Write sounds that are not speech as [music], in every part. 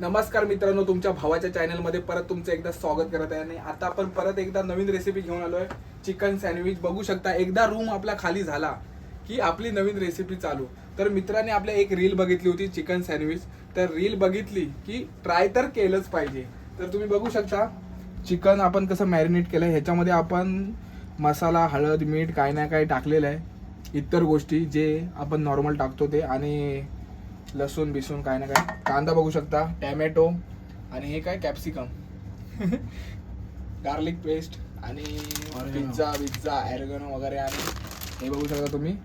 नमस्कार मित्रांनो तुमच्या भावाच्या चॅनलमध्ये परत तुमचं एकदा स्वागत करत आहे. आणि आता आपण परत एकदा नवीन रेसिपी घेऊन आलोय. चिकन सँडविच बघू शकता एकदा रूम आपला खाली झाला की आपली नवीन रेसिपी चालू. तर मित्रांनी आपल्या एक रील बघितली होती चिकन सँडविच तर रील बघितली की ट्राय तर केलंच पाहिजे. तर तुम्ही बघू शकता चिकन आपण कसं मॅरिनेट केलं ह्याच्यामध्ये आपण मसाला हळद मीठ काय ना काय टाकलेलं आहे. इतर गोष्टी जे आपण नॉर्मल टाकतो ते. आणि लसूण बिसून काय ना काय. कांदा बघू शकता टॅमॅटो आणि हे काय कॅप्सिकम. [laughs] गार्लिक पेस्ट आणि पिझ्झा पिझ्झा ॲरगनो वगैरे आणि हे बघू शकता तुम्ही.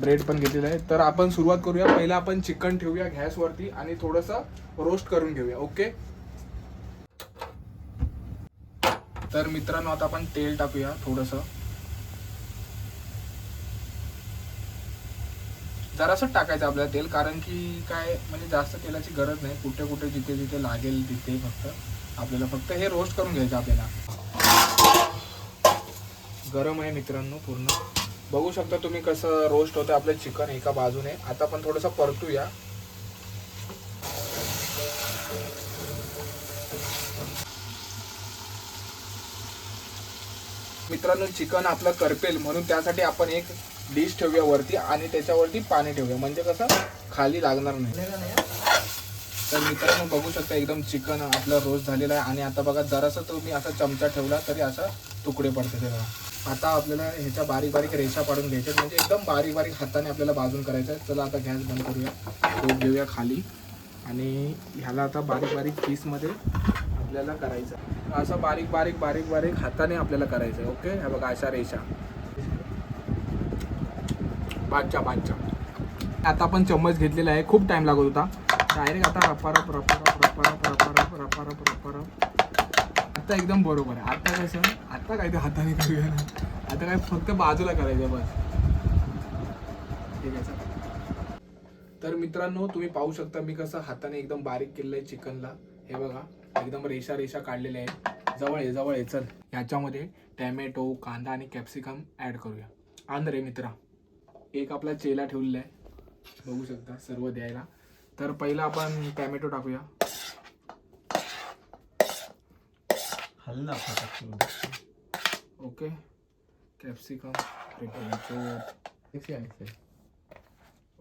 ब्रेड पण घेतलेलं आहे. तर आपण सुरुवात करूया. पहिला आपण चिकन ठेवूया गॅसवरती आणि थोडंसं रोस्ट करून घेऊया ओके तर मित्रांनो आता आपण तेल टाकूया थोडंसं. जरासं टाकायचं आपल्याला तेल कारण की काय म्हणजे जास्त तेलाची गरज नाही. कुठे कुठे जिथे जिथे लागेल तिथे फक्त आपल्याला फक्त हे रोस्ट करून घ्यायचं आपल्याला. गरम आहे मित्रांनो पूर्ण. बघू शकता तुम्ही कसं रोस्ट होतं आपलं चिकन एका बाजूने. आता आपण थोडंसं परतूया. मित्रांनो चिकन आपलं करपेल म्हणून त्यासाठी आपण एक डिश ठेवूया वरती आणि त्याच्यावरती पाणी ठेवूया. म्हणजे कसं? खाली लागणार नाही. तर मित्रांनो बघू शकता एकदम चिकन आपलं रोस्ट झालेलं आहे. आणि आता बघा जरासं तुम्ही असा चमचा ठेवला तरी असा तुकडे पडते ते आता आपल्याला ह्याच्या बारीक बारीक रेषा पाडून घ्यायच्या आहेत. म्हणजे एकदम बारीक बारीक हाताने आपल्याला भाजून करायचं आहे. चला आता गॅस बंद करूया. तो घेऊया खाली. आणि ह्याला आता बारीक बारीक पीसमध्ये आपल्याला करायचं आहे. असं बारीक बारीक बारीक बारीक हाताने आपल्याला करायचं आहे. ओके? ह्या बघा अशा रेषा. पाचच्या बादच्या आता आपण चम्मच घेतलेला आहे. खूप टाइम लागत होता. डायरेक्ट आता रपारप रपारप रपारप रपारप रपारप रपारप. आता एकदम बरोबर आहे. आता कसं आता काय ते हाताने करूया ना? आता काय फक्त बाजूला करायचं बस. ठीक आहे सर. तर मित्रांनो तुम्ही पाहू शकता मी कसं हाताने एकदम बारीक केलेलं आहे चिकनला. हे बघा एकदम रेषा रेषा काढलेल्या आहेत. जवळ आहे जवळ आहे. चल ह्याच्यामध्ये टॅमॅटो कांदा आणि कॅप्सिकम ॲड करूया. आंध्रे मित्रा. एक आपला चेला ठेवलेला आहे. बघू शकता सर्व द्यायला. तर पहिला आपण टॅमॅटो टाकूया. हल्ला ओके. Capsicum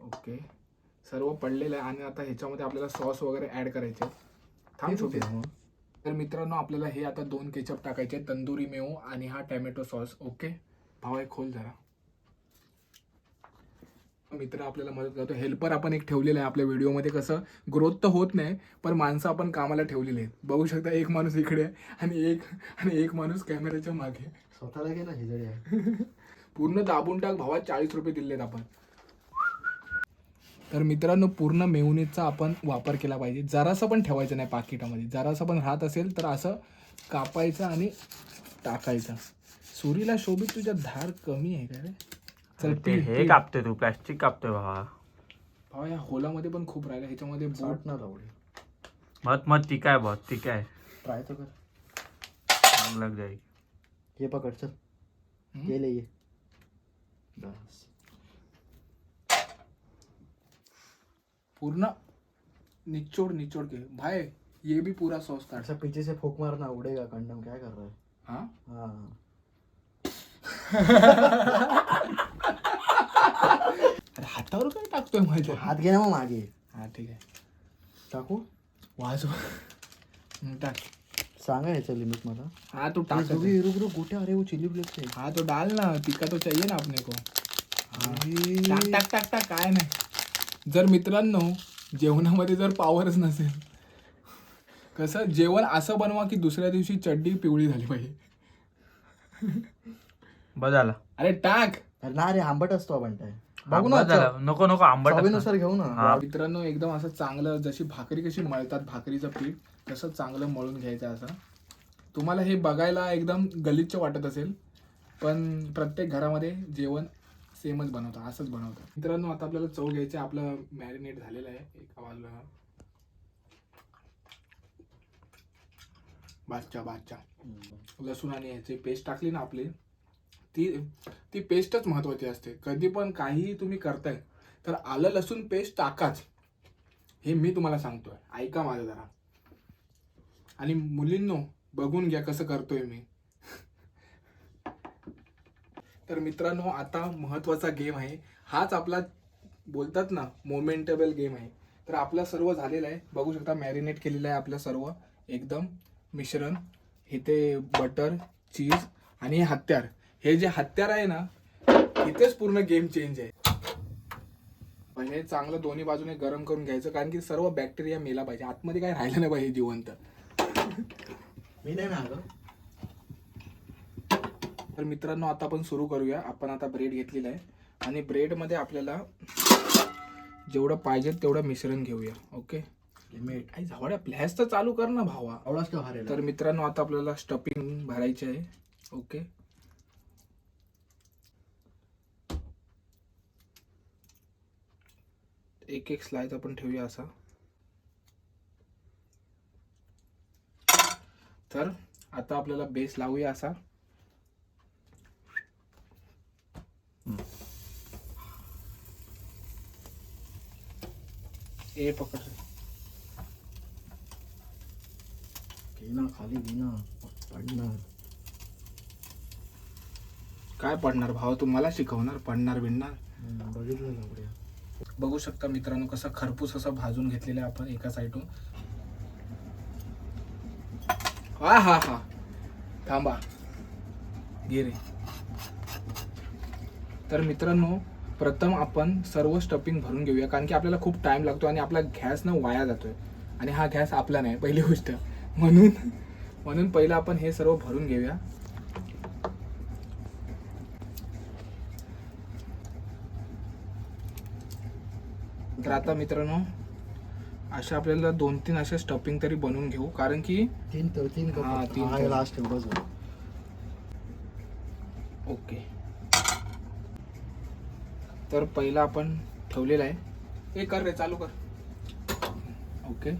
okay. सर्व पडलेलं आहे आणि आता ह्याच्यामध्ये आपल्याला सॉस वगैरे ॲड करायचे. थांब छोटे. तर मित्रांनो आपल्याला हे आता दोन केचप टाकायचे तंदुरी मेऊ आणि हा टॅमॅटो सॉस. ओके. भावा एक खोल जरा. मित्र आपल्याला मदत करतो. हेल्पर आपण एक ठेवलेला आहे आपल्या व्हिडिओमध्ये कसं? ग्रोथ तर होत नाही पण माणसं आपण कामाला ठेवलेली आहेत. बघू शकता एक माणूस इकडे आहे आणि एक आणि एक माणूस कॅमेऱ्याच्या मागे. स्वतःला घे ना हिजडी पूर्ण दाबून टाक भावा चाळीस रुपये दिलेत आपण. तर मित्रांनो पूर्ण मेवनीचा आपण वापर केला पाहिजे. जरासं पण ठेवायचं नाही पाकिटामध्ये. जरासं पण राहत असेल तर असं कापायचं आणि टाकायचं. सुरीला शोभित तुझ्या धार कमी आहे का रे? ते हे. कापतोय तू प्लॅस्टिक कापतोय भावा भावा या होलामध्ये पण खूप राहिलं ह्याच्यामध्ये बोट बोट ना रावडी मत मत ती काय बघ ती काय? ट्राय तर कर. लग जाईल. ये पकड चल? ये ले ये. बस. पूर्ण निचोड निचोड के भाई ये भी पूरा सॉस काट ऐसा पीछे से फूक मारना उड़ेगा कंडम क्या कर रहा है? हाँ? हाँ. [laughs] [laughs] हातावर काय टाकतोय माझ्या हात घे ना मग मागे. हा ठीक आहे. टाकू? वाजव. हम्म, टाक. सांगा याचं लिमिट मला. हाँ तो टाक रुक रुक रुक गोटे अरे वो चिल्ली फ्लेक्स है हाँ तो डाल ना. टिक्का तो चाहिए ना अपने को. हाँ. टाक टाक टाक टाक. काय नाही. जर मित्रांनो जेवणामध्ये जर पावरच नसेल कसं जेवण असं बनवा की दुसऱ्या दिवशी चड्डी पिवळी झाली पाहिजे. बस झाला. अरे टाक. अरे ना रे आंबट असतो आपण काय बघू ना नको नको आंबट. चवीनुसार घेऊ ना. हा. मित्रांनो एकदम असं चांगलं जशी भाकरी कशी मळतात भाकरीचं पीठ तसं चांगलं मळून घ्यायचं असं. तुम्हाला हे बघायला एकदम गलिच्छ वाटत असेल पण प्रत्येक घरामध्ये जेवण सेमच बनवतात असंच बनवतात मित्रांनो आता आपल्याला चव घ्यायचं आहे. आपलं मॅरिनेट झालेलं आहे एका बाजूला. बादच्या बादच्या लसूण आणि ह्याची पेस्ट टाकली ना आपली. ती ती पेस्टच महत्वाची असते. कधी पण काहीही तुम्ही करताय तर आलं लसूण पेस्ट टाकाच. हे मी तुम्हाला सांगतोय. ऐका माझं जरा. आणि मुलींनो बघून घ्या कसं करतोय मी. तर मित्रांनो आता महत्त्वाचा गेम आहे. हाच आपला बोलतात ना मोमेंटेबल गेम आहे. तर आपलं सर्व झालेलं आहे. बघू शकता मॅरिनेट केलेलं आहे आपलं सर्व. एकदम मिश्रण. इथे बटर चीज आणि हत्यार. हे जे हत्यार आहे ना इथेच पूर्ण गेम चेंज आहे. पण हे चांगलं दोन्ही बाजूने गरम करून घ्यायचं कारण की सर्व बॅक्टेरिया मेला पाहिजे. आतमध्ये काय राहिलं नाही पाहिजे जिवंत. मी नाही ना तर मित्रांनो आता आपण सुरू करूया. आपण आता ब्रेड घेतलेला आहे. आणि ब्रेडमध्ये आपल्याला जेवढं पाहिजे तेवढं मिश्रण घेऊया ओके लिमिट आई झावड्या प्लॅस तर चालू कर ना भावा. एवढाच तर मित्रांनो आता आपल्याला स्टफिंग भरायची आहे ओके एक एक स्लाइस आपण ठेवूया असा. तर आता आपल्याला बेस लावूया असा. ए पकड. ना खाली घे ना. पडणार. काय पडणार भाव? तू मला शिकवणार पडणार बिडणार. बघितलं बघू शकता मित्रांनो कसं खरपूस असा भाजून घेतलेलं आहे आपण एका साईडून हा हा हा. थांबा. गिरे तर मित्रांनो प्रथम आपण सर्व स्टफिंग भरून घेऊया कारण की आपल्याला खूप टाइम लागतो आणि आपला गॅस ना वाया जातोय. आणि हा गॅस आपला नाही पहिली गोष्ट. म्हणून म्हणून पहिलं आपण हे सर्व भरून घेऊया. तर आता मित्रांनो अशा आपल्याला दोन तीन असे स्टफिंग तरी बनवून घेऊ कारण की तीन तर तीन हा, तीन कप. लास्ट एवढंच. ओके. तर पहिला आपण ठेवलेला आहे. हे कर रे चालू कर. ओके.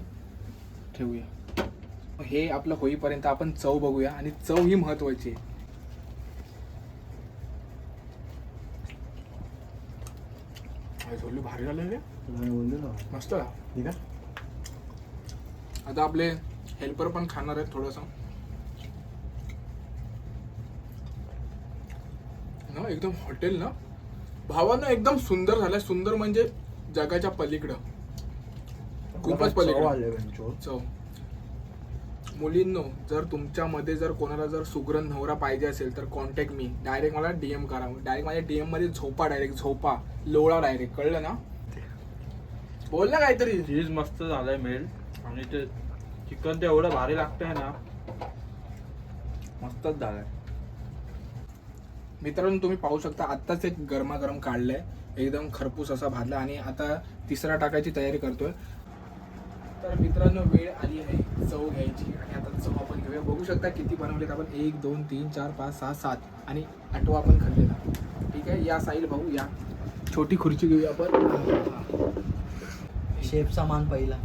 ठेवूया. हे आपलं होईपर्यंत आपण चव बघूया आणि चव ही महत्वाची आहे. झोलू भारी झालं रे. मस्त आहे. ठीक आहे. आता आपले हेल्पर पण खाणार आहेत थोडस. ना एकदम हॉटेल ना? भावानं एकदम सुंदर झालंय. सुंदर म्हणजे जगाच्या पलीकडं. खूपच पलीकडं. वेंचो. चव. मुलींनो जर तुमच्यामध्ये जर कोणाला जर सुग्रण नवरा पाहिजे असेल तर कॉन्टॅक्ट मी. डायरेक्ट मला डीएम करा. डायरेक्ट माझ्या डीएममध्ये झोपा डायरेक्ट झोपा. लोळा डायरेक्ट कळलं ना? बोल ना काहीतरी. चीज मस्त झालंय मेल. आणि ते चिकन ते एवढं भारी लागतंय ना. मस्तच झालंय. मित्रांनो तुम्ही पाहू शकता आत्ताच एक गरमागरम काढलंय. एकदम खरपूस असा भाजला आणि आता तिसरा टाकायची तयारी करतोय. तर मित्रांनो वेळ आली आहे चव घ्यायची. आणि आता चव आपण घेऊया. बघू शकता किती बनवलेत आपण. एक दोन तीन चार पाच सहा सात आणि आठवा आपण खाल्लेला. ठीक आहे? या साईल भाऊ या. छोटी खुर्ची घेऊया आपण. शेफचा मान पहिला.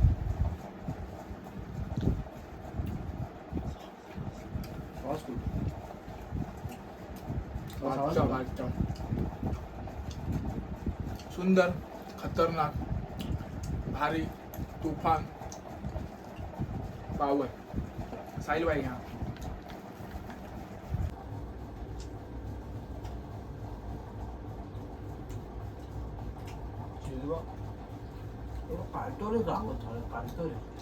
सुंदर खतरनाक भारी तुफान पावर साहिल भाई घ्या काढतो रे गावत काढतो रे